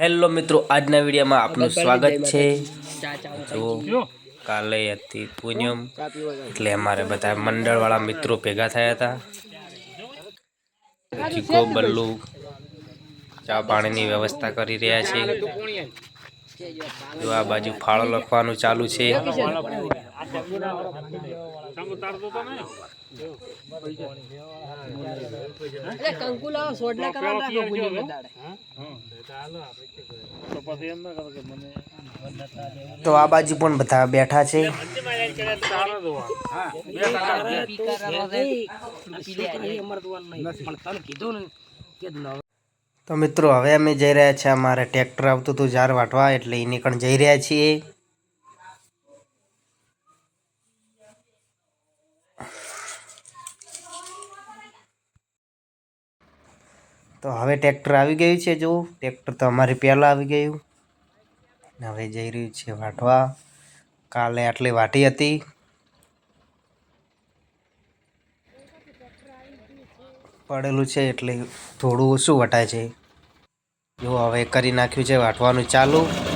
Hello મિત્રો આજના વિડીયોમાં આપનું સ્વાગત છે. જો કાલે હતી પૂનમ એટલે અમારે બધા મંડળવાળા મિત્રો ભેગા થયા હતા. ચીકો બલ્લુ ચા પાણીની વ્યવસ્થા કરી રહ્યા છે. જો આ બાજુ ફાળો લખવાનું ચાલુ છે. કંકુ લાવો સોડલા કરવા રાખો પૂનમ તો આ બાજુ પણ બધા બેઠા છે. તો મિત્રો હવે અમે જઈ રહ્યા છીએ અમારે ટ્રેક્ટર આવતું હતું ઝાર વાટવા એટલે એ નીકળ જઈ રહ્યા છીએ. તો હવે ટ્રેક્ટર આવી ગયું છે જો ટ્રેક્ટર તો અમારી પહેલાં આવી ગયું. હવે જઈ રહ્યું છે વાટવા કાલે આટલી વાટી હતી. પડેલું છે એટલે થોડું ઓછું વટાય છે. જો હવે કરી નાખ્યું છે વાટવાનું ચાલુ.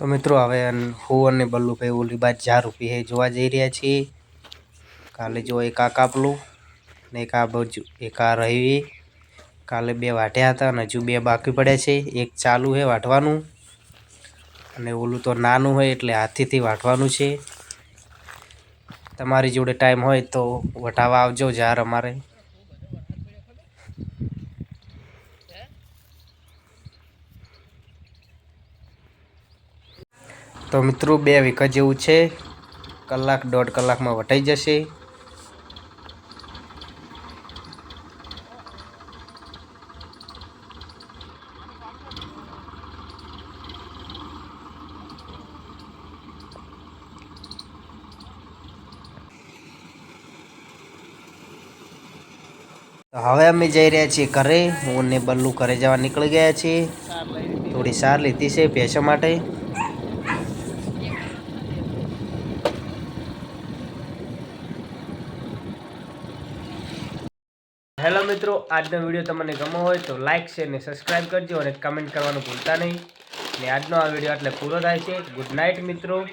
તો મિત્રો, હવે હું અને બલ્લુભાઈ ઓલી બાદ ચાર રૂપિયા જોવા જઈ રહ્યા છીએ. કાલે જો એક આ કાપલું ને એક આ બાજુ, એક આ રહી કાલે બે વાટ્યા હતા અને હજુ બે બાકી પડ્યા છે. એક ચાલુ છે વાટવાનું અને ઓલું તો નાનું હોય એટલે હાથીથી વાટવાનું છે. તમારી જોડે ટાઈમ હોય તો વટાવા આવજો જાર અમારે. તો મિત્રો, બે વીઘા જેવું છે. કલાક દોઢ કલાકમાં વટાઈ જશે. હવે અમે જઈ રહ્યા છીએ ઘરે. હું ને બલ્લુ ઘરે જવા નીકળી ગયા છીએ. થોડી સાર લીધી છે ભેંસો માટે. હેલો મિત્રો, આજનો વીડિયો તમને ગમો હોય તો લાઇક શેર ને સબસ્ક્રાઇબ કરજો અને કમેન્ટ કરવાનું ભૂલતા નહીં. ને આજનો આ વીડિયો એટલે પૂરો થાય છે. ગુડ નાઇટ મિત્રો.